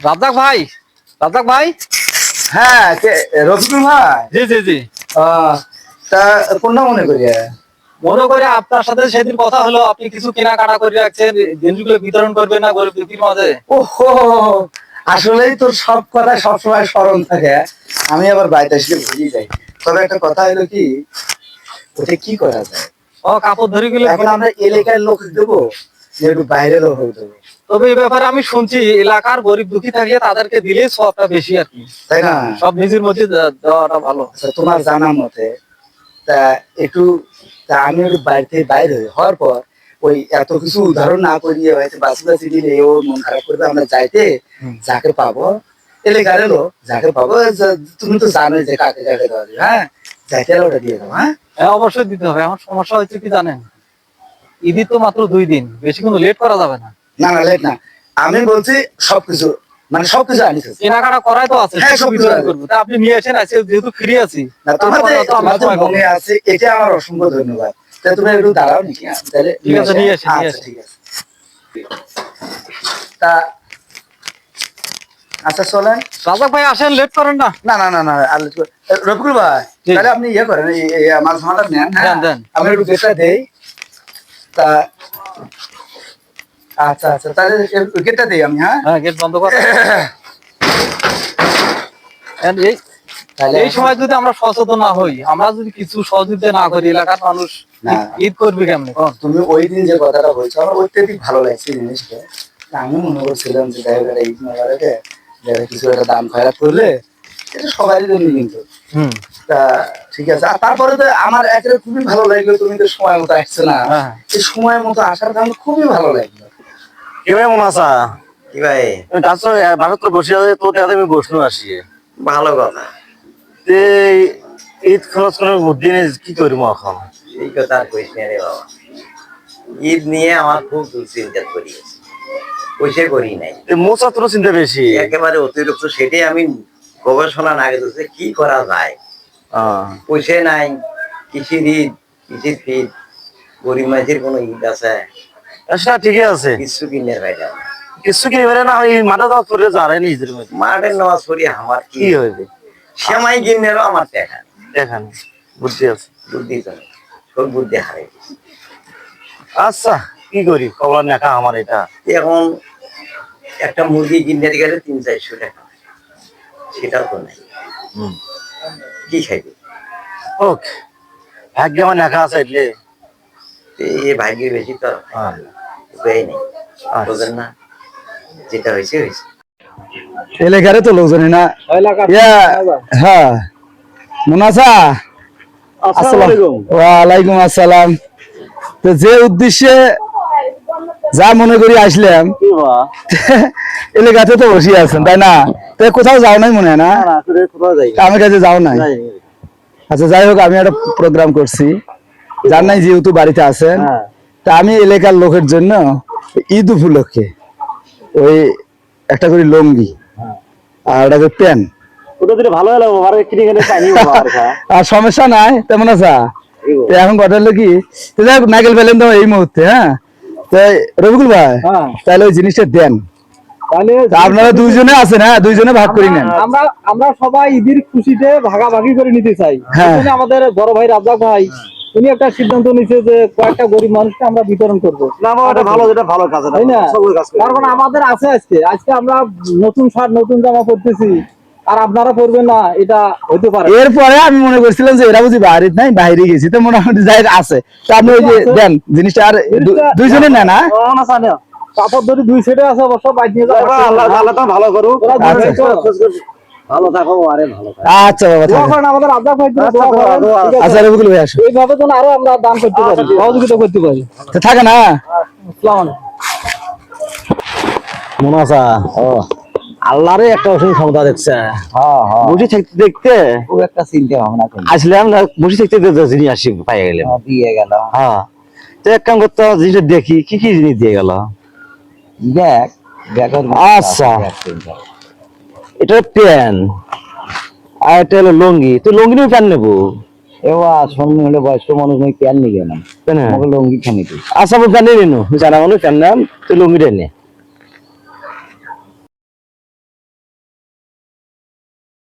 রাজ্জাক ভাই? রাজ্জাক ভাই? হ্যাঁ কে রফিকুল ভাই? জি জি জি। তা কোনটা মনে করি মনে করে আপনার সাথে সেদিন কথা হলো আপনি কিছু কেনাকাটা করে রাখছেন জিনিসগুলো বিতরণ করবেন না গরিব দুঃখীর মাঝে। ওহো আসলেই তোর সব কথা সবসময় স্মরণ থাকে। আমি আবার বাড়িতে আসলে ভুলে যাই। তবে একটা কথা হলো কি ওটা কি করা যায়? ও কাপড় ধরে গেলে এখন আমরা এলাকার লোক দেবো। একটু তবে এই ব্যাপারে আমি শুনছি এলাকার গরিব দুঃখী থাকলে তাদেরকে দিলে সবটা বেশি আর কি। তাই না? সব নিজের মধ্যে দেওয়াটা ভালো। আচ্ছা তোমার জানা মতে তা একটু তা আমি একটু বাড়ি বাইরে হওয়ার পর ওই এত কিছু উদাহরণ না করিয়ে হয়তো বাসি বাসি দিলে ও মন খারাপ করবে আমরা যাইতে। যাকে পাবো। এলাকার এলো যাকে পাবো তুমি তো জানোই যে কাকে কাকে দেওয়া হ্যাঁ? যাইতে ওটা দিয়ে হ্যাঁ? হ্যাঁ অবশ্যই দিতে হবে। আমার সমস্যা হচ্ছে কি জানেন? ঈদের তো মাত্র দুই দিন বেশি কিন্তু লেট করা যাবে না। না না লেট না। আমি বলছি সবকিছু মানে সবকিছু আনিস কেনাকাটা করাই তো আছে হ্যাঁ, সব সব বিতরণ করব। আপনি নিয়ে এসেন আছে যেহেতু ফ্রি আছি। মনে আছে এটা আমার অসংখ্য ধন্যবাদ। তা তুমি একটু দাঁড়াও নাকি হ্যাঁ, তাহলে ঠিক আছে, নিয়ে আচ্ছা ঠিক আছে। তা আচ্ছা চলেন। রাজাক ভাই আসেন লেট করেন না। না না না না রফিকুল ভাই তাহলে আপনি ইয়ে করেন আমার জামাটা নেন হ্যাঁ। আমি একটু গেটটা দেই। তা আচ্ছা আচ্ছা তাহলে গেটটা দেই আমি হ্যাঁ? হ্যাঁ গেট বন্ধ কর। এই এই সময় যদি আমরা সচেতন না হই আমরা যদি কিছু সহযোগিতা না করি এলাকার মানুষ। ঈদ- করবে কেমনে? তুমি ওই দিন যে কথাটা বলছো আমার অত্যধিক ভালো লাগছে জিনিসটা। আমি মনে করছিলাম যে দেখা ঈদ যারা কিছু একটা দাম খারাপ করলে এটা সবারই জন্য কিন্তু। হুম। তা ঠিক আছে? আর তারপরে তো আমার একেবারে খুবই ভালো লাগল তুমি তো সময় মতো আসছো না। হ্যাঁ। এই সময় মতো আসার কারণে খুবই ভালো লাগল। কি ভাই মন আসা কি ভাই? গাছ ভারত তো বসে আছে তো আমি বসনো আসি। ভালো কথা। তে ঈদ খরচ করে দিনে কি করব এখন? এই কথা আর কইস না রে বাবা। ঈদ নিয়ে আমার খুব দুশ্চিন্তা করি। পয়সা করি নাই। তে মোচা তোর চিন্তা বেশি। একেবারে অতিরিক্ত সেটাই আমি গবেষণা না গেছে কি করা যায়? পয়সা নাই কৃষির ঈদ কৃষির ফিদ গরিব মানুষের কোনো ঈদ আছে? আচ্ছা ঠিকই আছে। কিছু কিনে ভাই কিছু কি এবারে না ওই মাথা দাওয়া করে যারাই নি ঈদের মধ্যে। মাঠের নামাজ পড়ি আমার কি? হইবে? সেমাই কিনেরও আমার দেখা। দেখান বুদ্ধি আছে। বুদ্ধি নেই। সব বুদ্ধি গেছে। আচ্ছা কি করি? কবলা নেখা আমার এটা। এখন একটা মুরগি কিনতে গেলে তিন চারশো টাকা। সেটাও তো নাই। হুম। কি খাইবে? ভাগ্য মানে এ ভাগ্য বেশি তো। হ্যাঁ। দেয় আচ্ছা। না? যেটা হয়েছে হয়েছে। এলাকারে তো না। হ্যাঁ। যে উদ্দেশ্যে যা মনে করি আসলাম। বা এলাকাতে তো বসে আছেন তাই না? কোথাও যাও নাই মনে হয় না। আমার কাছে যাও নাই? আচ্ছা যাই হোক আমি একটা প্রোগ্রাম করছি। যার নাই যেহেতু বাড়িতে আছেন হ্যাঁ। তা আমি এলাকার লোকের জন্য ঈদ উপলক্ষে ওই একটা করে লঙ্গি আর একটা করে প্যান্ট। আর সমস্যা নাই তেমন আছা? এখন কথা হলো কি তো যাই হোক, নাইকেল পেলেন তো এই মুহূর্তে হ্যাঁ? রবিকুল ভাই হ্যাঁ। তাহলে ওই জিনিসটা দেন। আপনারা দুইজনে আছেন হ্যাঁ দুইজনে ভাগ করে নেন। আমরা আমরা সবাই ঈদের খুশিতে ভাগাভাগি করে নিতে চাই। হ্যাঁ। আমাদের বড় ভাই রাজ্জাক ভাই উনি একটা সিদ্ধান্ত নিছে যে কয়েকটা গরিব মানুষকে আমরা বিতরণ করব। না বাবা ভালো যেটা ভালো কাজ তাই না? কারণ আমাদের আছে আজকে। আজকে আমরা নতুন সার নতুন জামা পরতেছি। আর আপনারা পরবেন না এটা হইতে পারে। এরপরে আমি মনে করছিলাম যে এরা বুঝি বাইরে নাই বাইরে গেছি তো মোটামুটি যাই আছে। তো আপনি ওই যে দেন জিনিসটা আর দুইজনে নেন হ্যাঁ? না কাপড় ধরে দুই সেটে আছে অবশ্য বাইক নিয়ে যাওয়া আল্লাহ আল্লাহ তো ভালো করুক। ভালো আচ্ছা। তো। ভালো থাকো আরে ভালো আচ্ছা বাবা দোয়া আমাদের আব্দা ভাই জন্য আচ্ছা, রবিকুল ভাই আসো। এইভাবে আরও আমরা দান করতে পারি। সহযোগিতা করতে পারি। তো থাকে না আসসালামু আলাইকুম। মনাসা ও। আল্লাহরে একটা অসীম ক্ষমতা দেখছে। বসে থাকতে দেখতে খুব একটা চিন্তা ভাবনা করি। আসলাম না বসে থাকতে জিনিস আসি পাই গেলে দিয়ে গেল। হ্যাঁ। তো এক কাম করতে জিনিসটা দেখি কি কি জিনিস দিয়ে গেল? দেখ দেখো আচ্ছা। এটা প্যান আর এটা হলো লুঙ্গি। তুই লঙ্গি নিয়ে প্যান নেব? এবার সঙ্গে হলে বয়স্ক মানুষ নয় প্যান নিবে না কেন আমাকে লঙ্গি খানি আচ্ছা আমি প্যান নিয়ে নিনু জানা মানুষ প্যান নাম তুই লঙ্গিটা নে।